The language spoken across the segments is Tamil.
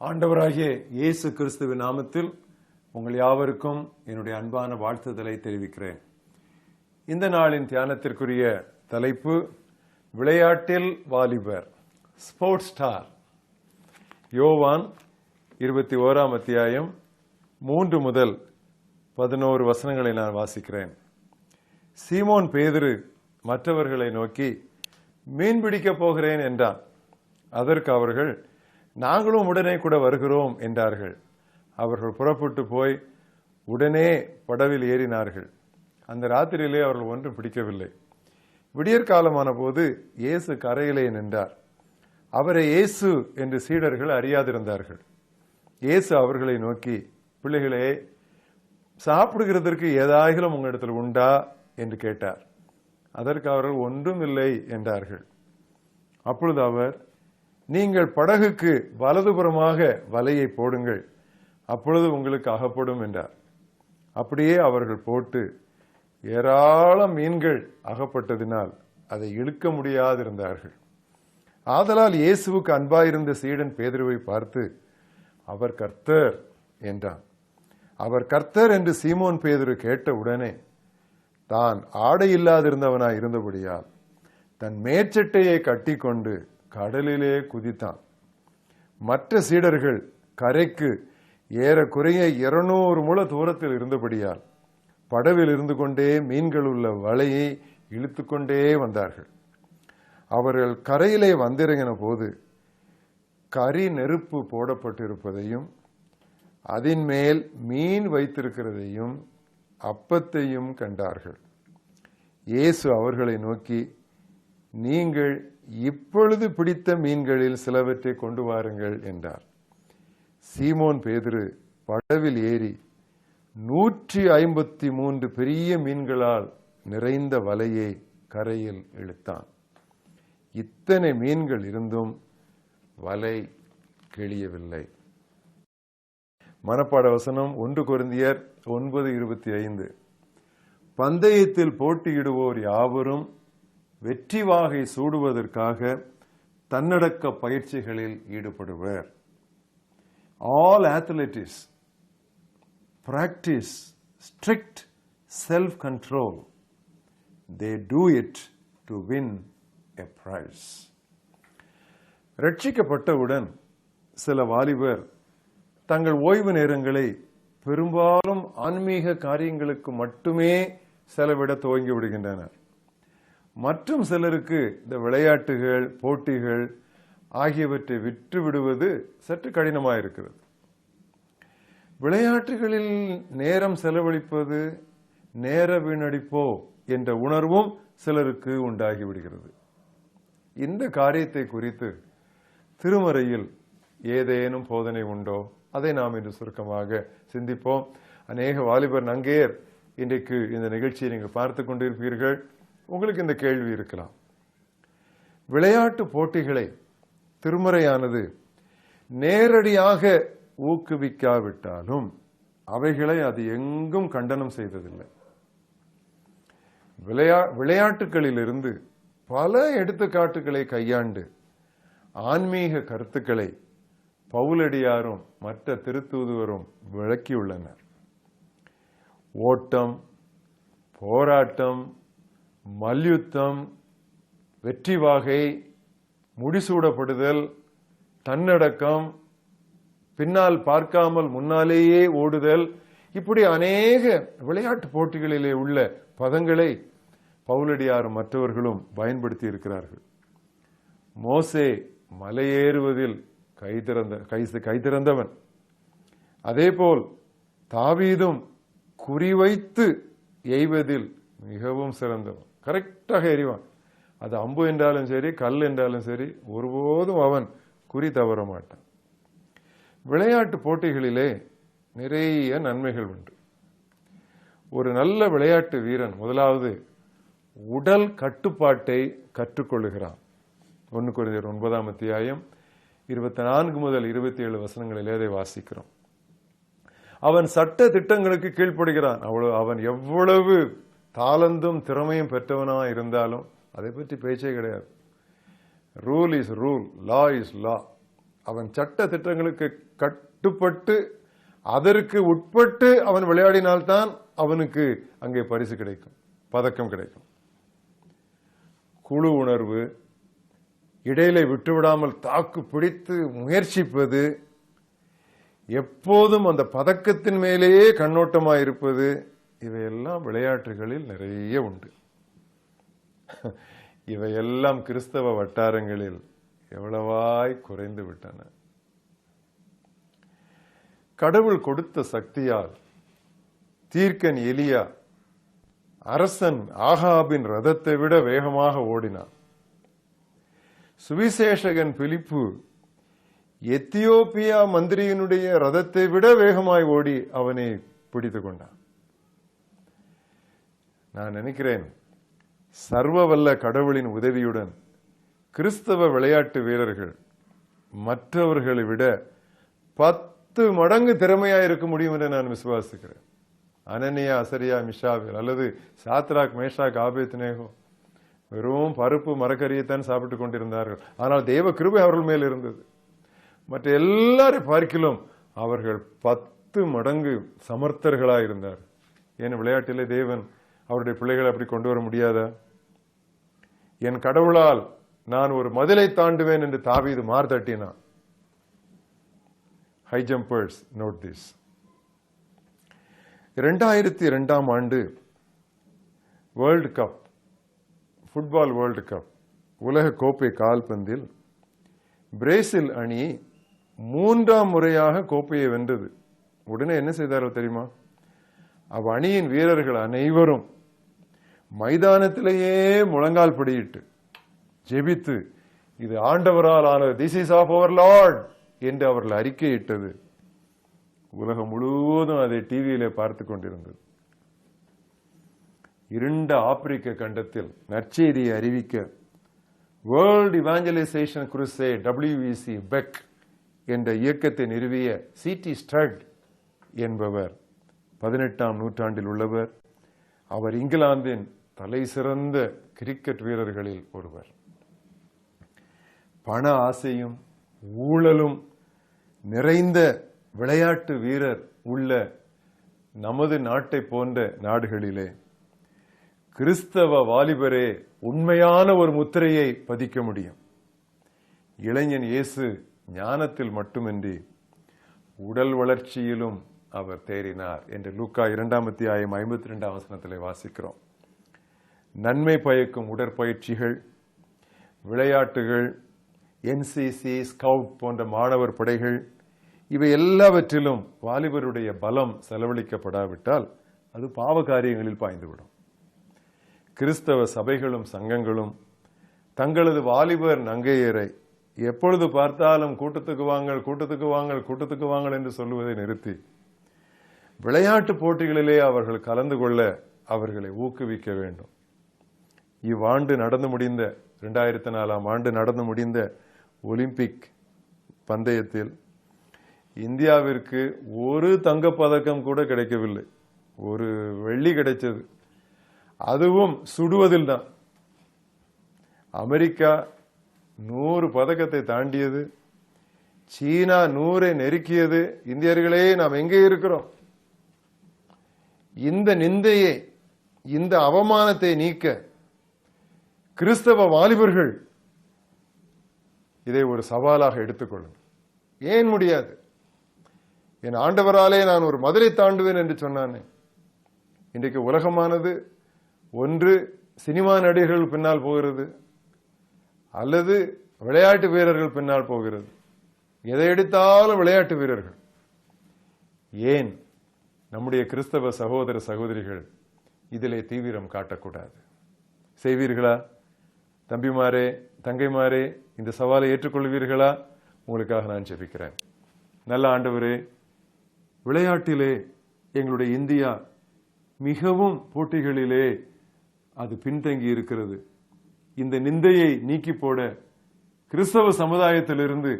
ஆண்டவராகிய இயேசு கிறிஸ்துவின் நாமத்தில் உங்கள் யாவருக்கும் என்னுடைய அன்பான வாழ்த்துதலை தெரிவிக்கிறேன். இந்த நாளின் தியானத்திற்குரிய தலைப்பு விளையாட்டில் வாலிபர் ஸ்போர்ட்ஸ் ஸ்டார். யோவான் இருபத்தி ஓராம் அத்தியாயம் மூன்று முதல் பதினோரு வசனங்களை நான் வாசிக்கிறேன். சீமோன் பேதிரு மற்றவர்களை நோக்கி மீன் பிடிக்கப் போகிறேன் என்றான். அதற்கு அவர்கள் நாங்களும் உடனே கூட வருகிறோம் என்றார்கள். அவர்கள் புறப்பட்டு போய் உடனே படவில் ஏறினார்கள். அந்த ராத்திரியிலே அவர்கள் ஒன்றும் பிடிக்கவில்லை. விடியற்காலமான போது இயேசு கரையிலே நின்றார். அவரை இயேசு என்று சீடர்கள் அறியாதிருந்தார்கள். இயேசு அவர்களை நோக்கி பிள்ளைகளே சாப்பிடுகிறதற்கு ஏதாயிலும் உங்களிடத்தில் உண்டா? என்று கேட்டார். அதற்கு அவர்கள் ஒன்றும் இல்லை என்றார்கள். அப்பொழுது அவர் நீங்கள் படகுக்கு வலதுபுறமாக வலையை போடுங்கள். அப்பொழுது உங்களுக்கு அகப்படும் என்றார். அப்படியே அவர்கள் போட்டு ஏராளம் மீன்கள் அகப்பட்டதினால் அதை இழுக்க முடியாதிருந்தார்கள். ஆதலால் இயேசுவுக்கு அன்பாயிருந்த சீடன் பேதருவை பார்த்து அவர் கர்த்தர் என்றான். அவர் கர்த்தர் என்று சீமோன் பேதுரு கேட்ட உடனே தான் ஆடை இல்லாதிருந்தவனாய் இருந்தபடியால் தன் மேற்சட்டையை கட்டிக்கொண்டு கடலிலே குதித்தான். மற்ற சீடர்கள் கரைக்கு ஏறக்குறைய இருநூறு முழ தூரத்தில் இருந்தபடியால் படவில் இருந்து கொண்டே மீன்கள் உள்ள வலையை இழுத்துக்கொண்டே வந்தார்கள். அவர்கள் கரையிலே வந்திறங்கின போது கரி நெருப்பு போடப்பட்டிருப்பதையும் அதன் மேல் மீன் வைத்திருக்கிறதையும் அப்பத்தையும் கண்டார்கள். இயேசு அவர்களை நோக்கி நீங்கள் இப்பொழுது பிடித்த மீன்களில் சிலவற்றை கொண்டு வாருங்கள் என்றார். சீமோன் பேதுரு படவில் ஏறி நூற்றி ஐம்பத்தி மூன்று பெரிய மீன்களால் நிறைந்த வலையை கரையில் இழுத்தான். இத்தனை மீன்கள் இருந்தும் வலை கிழியவில்லை மனப்பாட வசனம் ஒன்று குருந்தியர் ஒன்பது இருபத்தி ஐந்து. பந்தயத்தில் போட்டியிடுவோர் யாவரும் வெற்றி வாகை சூடுவதற்காக தன்னடக்க பயிற்சிகளில் ஈடுபடுவர். All athletes practice strict self control they do it to win a prize. ரட்சிக்கப்பட்டவுடன் சில வாலிபர் தங்கள் ஓய்வு நேரங்களை பெரும்பாலும் ஆன்மீக காரியங்களுக்கு மட்டுமே செலவிட துவங்கி விடுகின்றனர். மற்றும் சிலருக்கு இந்த விளையாட்டுகள் போட்டிகள் ஆகியவற்றை விற்று விடுவது சற்று கடினமாயிருக்கிறது. விளையாட்டுகளில் நேரம் செலவழிப்பது நேர வீணடிப்போ என்ற உணர்வும் சிலருக்கு உண்டாகிவிடுகிறது. இந்த காரியத்தை குறித்து திருமறையில் ஏதேனும் போதனை உண்டோ? அதை நாம் இன்று சுருக்கமாக சிந்திப்போம். அநேக வாலிபர் நங்கேயர் இன்றைக்கு இந்த நிகழ்ச்சியை நீங்கள் பார்த்து கொண்டிருப்பீர்கள். உங்களுக்கு இந்த கேள்வி இருக்கலாம். விளையாட்டு போட்டிகளை திருமறையானது நேரடியாக ஊக்குவிக்காவிட்டாலும் அவைகளை அது எங்கும் கண்டனம் செய்ததில்லை. விளையா விளையாட்டுகளிலிருந்து பல எடுத்துக்காட்டுகளை கையாண்டு ஆன்மீக கருத்துக்களை பவுலடியாரும் மற்ற திருத்தூதுவரும் விளக்கியுள்ளனர். ஓட்டம் போராட்டம் மல்யுத்தம் வெற்றி வாகை முடிசூடப்படுதல் தன்னடக்கம் பின்னால் பார்க்காமல் முன்னாலேயே ஓடுதல் இப்படி அநேக விளையாட்டு போட்டிகளிலே உள்ள பதங்களை பவுலடியாரும் மற்றவர்களும் பயன்படுத்தி இருக்கிறார்கள். மோசே மலையேறுவதில் கைதிறந்த கை கைதிறந்தவன் அதேபோல் தாவீதும் குறிவைத்து எய்வதில் மிகவும் சிறந்தவன். கரெக்டாக எறிவான் அது அம்பு என்றாலும் சரி கல் என்றாலும் சரி ஒருபோதும் அவன் குறி தவற மாட்டான். விளையாட்டு போட்டிகளிலே நிறைய நன்மைகள் உண்டு. ஒரு நல்ல விளையாட்டு வீரன் முதலாவது உடல் கட்டுப்பாட்டை கற்றுக்கொள்ளுகிறான். ஒன்று குறைந்தர் ஒன்பதாம் அத்தியாயம் இருபத்தி நான்கு முதல் இருபத்தி ஏழு வசனங்களிலே அதை வாசிக்கிறோம். அவன் சட்ட திட்டங்களுக்கு கீழ்ப்படுகிறான். அவ்வளவு அவன் எவ்வளவு தாளந்தும் திறமையும் பெற்றவனா இருந்தாலும் அதை பற்றி பேச்சே கிடையாது. Rule is rule law is law அவன் சட்ட திட்டங்களுக்கு கட்டுப்பட்டு அதற்கு உட்பட்டு அவன் விளையாடினால்தான் அவனுக்கு அங்கே பரிசு கிடைக்கும் பதக்கம் கிடைக்கும். குழு உணர்வு இடையில விட்டுவிடாமல் தாக்கு பிடித்து முயற்சிப்பது எப்போதும் அந்த பதக்கத்தின் மேலேயே கண்ணோட்டமாக இருப்பது இவையெல்லாம் விளையாட்டுகளில் நிறைய உண்டு. இவையெல்லாம் கிறிஸ்தவ வட்டாரங்களில் எவ்வளவாய் குறைந்து விட்டன. கடவுள் கொடுத்த சக்தியால் தீர்க்கன் எலியா அரசன் ஆகாபின் ரதத்தை விட வேகமாக ஓடினான். சுவிசேஷகன் பிலிப்பு எத்தியோப்பியா மந்திரியினுடைய ரதத்தை விட வேகமாய் ஓடி அவனை பிடித்துக் கொண்டான். நான் நினைக்கிறேன். சர்வ வல்ல கடவுளின் உதவியுடன் கிறிஸ்தவ விளையாட்டு வீரர்கள் மற்றவர்களை விட பத்து மடங்கு திறமையா இருக்க முடியும் என்று நான் விசுவாசிக்கிறேன். அனனியா அசரியா மிஷாவில் அல்லது சாத்ராக் மேஷாக் ஆபேத்னேகோ வெறும் பருப்பு மரக்கறியைத்தான் சாப்பிட்டுக் கொண்டிருந்தார்கள். ஆனால் தேவ கிருபை அவர்கள் மேல் இருந்தது. மற்ற எல்லாரை பார்க்கிலும் அவர்கள் பத்து மடங்கு சமர்த்தர்களாக இருந்தார் ஏன் விளையாட்டிலே தேவன் அவருடைய பிள்ளைகளை அப்படி கொண்டு வர முடியாதா? என் கடவுளால் நான் ஒரு மதிலை தாண்டுவேன் என்று தாவீது மார்தட்டினான் ஹை ஜம்பர்ஸ் நோட் திஸ் இரண்டாயிரத்தி இரண்டாம் ஆண்டு world cup football world cup உலக கோப்பை கால்பந்தில் பிரேசில் அணி மூன்றாம் முறையாக கோப்பையை வென்றது. உடனே என்ன செய்தாரோ தெரியுமா? அவ் அணியின் வீரர்கள் அனைவரும் மைதானத்திலேயே முழங்கால் படியிட்டு ஜெபித்து இது ஆண்டவரால் ஆனது. This is of our Lord என்று அவர்கள் அறிக்கையிட்டது. உலகம் முழுவதும் அதை டிவியில பார்த்து கொண்டிருந்தது. இருண்ட ஆப்பிரிக்க கண்டத்தில் நற்செய்தியை அறிவிக்க வேர்ல்ட் இவாஞ்சலைசேஷன் குருசே டபிள்யூஇசி பெக் என்ற இயக்கத்தை நிறுவிய சிடி ஸ்ட்ரட் என்பவர் பதினெட்டாம் நூற்றாண்டில் உள்ளவர். அவர் இங்கிலாந்தின் தலை சிறந்த கிரிக்கெட் வீரர்களில் ஒருவர். பண ஆசையும் ஊழலும் நிறைந்த விளையாட்டு வீரர் உள்ள நமது நாட்டை போன்ற நாடுகளிலே கிறிஸ்தவ வாலிபரே உண்மையான ஒரு முத்திரையை பதிக்க முடியும். இளைஞன் இயேசு ஞானத்தில் மட்டுமின்றி உடல் வளர்ச்சியிலும் அவர் தேறினார் என்று லூக்கா இரண்டாம் அத்தியாயம் ஐம்பத்தி ரெண்டாம் வசனத்தில் வாசிக்கிறோம். நன்மை பயக்கும் உடற்பயிற்சிகள் விளையாட்டுகள் என்சிசி ஸ்கவுட் போன்ற மாணவர் படைகள் இவை எல்லாவற்றிலும் வாலிபருடைய பலம் செலவழிக்கப்படாவிட்டால் அது பாவ காரியங்களில் பாய்ந்துவிடும். கிறிஸ்தவ சபைகளும் சங்கங்களும் தங்களது வாலிபர் நங்கையரை எப்பொழுது பார்த்தாலும் கூட்டத்துக்கு வாங்கள் கூட்டத்துக்கு வாங்கள் கூட்டத்துக்கு வாங்கள் என்று சொல்லுவதை நிறுத்தி விளையாட்டு போட்டிகளிலே அவர்கள் கலந்து கொள்ள அவர்களை ஊக்குவிக்க வேண்டும். இவ்வாண்டு நடந்து முடிந்த ரெண்டாயிரத்தி நாலாம் ஆண்டு நடந்து முடிந்த ஒலிம்பிக் பந்தயத்தில் இந்தியாவிற்கு ஒரு தங்கப்பதக்கம் கூட கிடைக்கவில்லை. ஒரு வெள்ளி கிடைச்சது. அதுவும் சுடுவதில் தான். அமெரிக்கா நூறு பதக்கத்தை தாண்டியது. சீனா நூறை நெருக்கியது. இந்தியர்களே நாம் எங்கே இருக்கிறோம்? இந்த நிந்தையை இந்த அவமானத்தை நீக்க கிறிஸ்தவ வாலிபர்கள் இதை ஒரு சவாலாக எடுத்துக்கொள்ளும். ஏன் முடியாது? என் ஆண்டவராலே நான் ஒரு மதுரை தாண்டுவேன் என்று சொன்னானே. இன்றைக்கு உலகமானது ஒன்று சினிமா நடிகர்கள் பின்னால் போகிறது அல்லது விளையாட்டு வீரர்கள் பின்னால் போகிறது. எதை எடுத்தாலும் விளையாட்டு வீரர்கள். ஏன்? நம்முடைய கிறிஸ்தவ சகோதர சகோதரிகள் இதிலே தீவிரம் காட்டக்கூடாது. செய்வீர்களா? தம்பிமாரே தங்கைமாரே இந்த சவாலை ஏற்றுக்கொள்வீர்களா? உங்களுக்காக நான் ஜெபிக்கிறேன். நல்ல ஆண்டவரே விளையாட்டிலே எங்களுடைய இந்தியா மிகவும் போட்டிகளிலே அது பின்தங்கி இருக்கிறது. இந்த நிந்தையை நீக்கி போட கிறிஸ்தவ சமுதாயத்திலிருந்து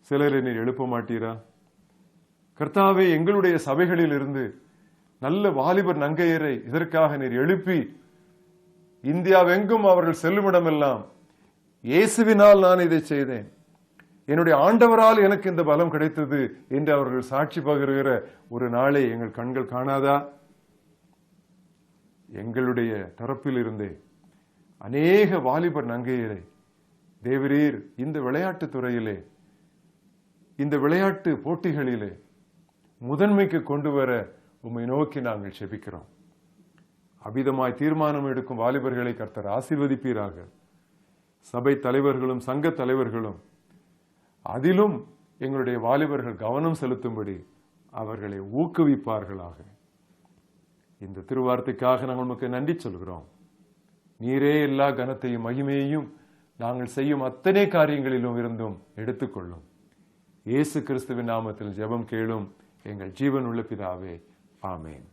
சிலரை நீர் எழுப்ப மாட்டீரா? கர்த்தாவே எங்களுடைய சபைகளிலிருந்து நல்ல வாலிபர் நங்கையரை இதற்காக நீர் எழுப்பி இந்தியாவெங்கும் அவர்கள் செல்லுமிடமெல்லாம் இயேசுவினால் நான் இதை செய்தேன். என்னுடைய ஆண்டவரால் எனக்கு இந்த பலம் கிடைத்தது என்று அவர்கள் சாட்சி பகிர்கிற ஒரு நாளை எங்கள் கண்கள் காணாதா? எங்களுடைய தரப்பில் இருந்தே அநேக வாலிபர் நங்கையிலே தேவரீர் இந்த விளையாட்டு துறையிலே இந்த விளையாட்டு போட்டிகளிலே முதன்மைக்கு கொண்டு வர உம்மை நோக்கி நாங்கள் செபிக்கிறோம். அபிதமாய் தீர்மானம் எடுக்கும் வாலிபர்களை கர்த்தர் ஆசிர்வதிப்பீராக. சபை தலைவர்களும் சங்க தலைவர்களும் அதிலும் எங்களுடைய வாலிபர்கள் கவனம் செலுத்தும்படி அவர்களை ஊக்குவிப்பார்களாக. இந்த திருவார்த்தைக்காக நாங்கள் உமக்கு நன்றி சொல்கிறோம். நீரே எல்லா கனத்தையும் மகிமையையும் நாங்கள் செய்யும் அத்தனை காரியங்களிலும் இருந்தும் எடுத்துக்கொள்ளும். இயேசு கிறிஸ்துவின் நாமத்தில் ஜெபம் கேளும் எங்கள் ஜீவன் உள்ள பிதாவே. ஆமேன்.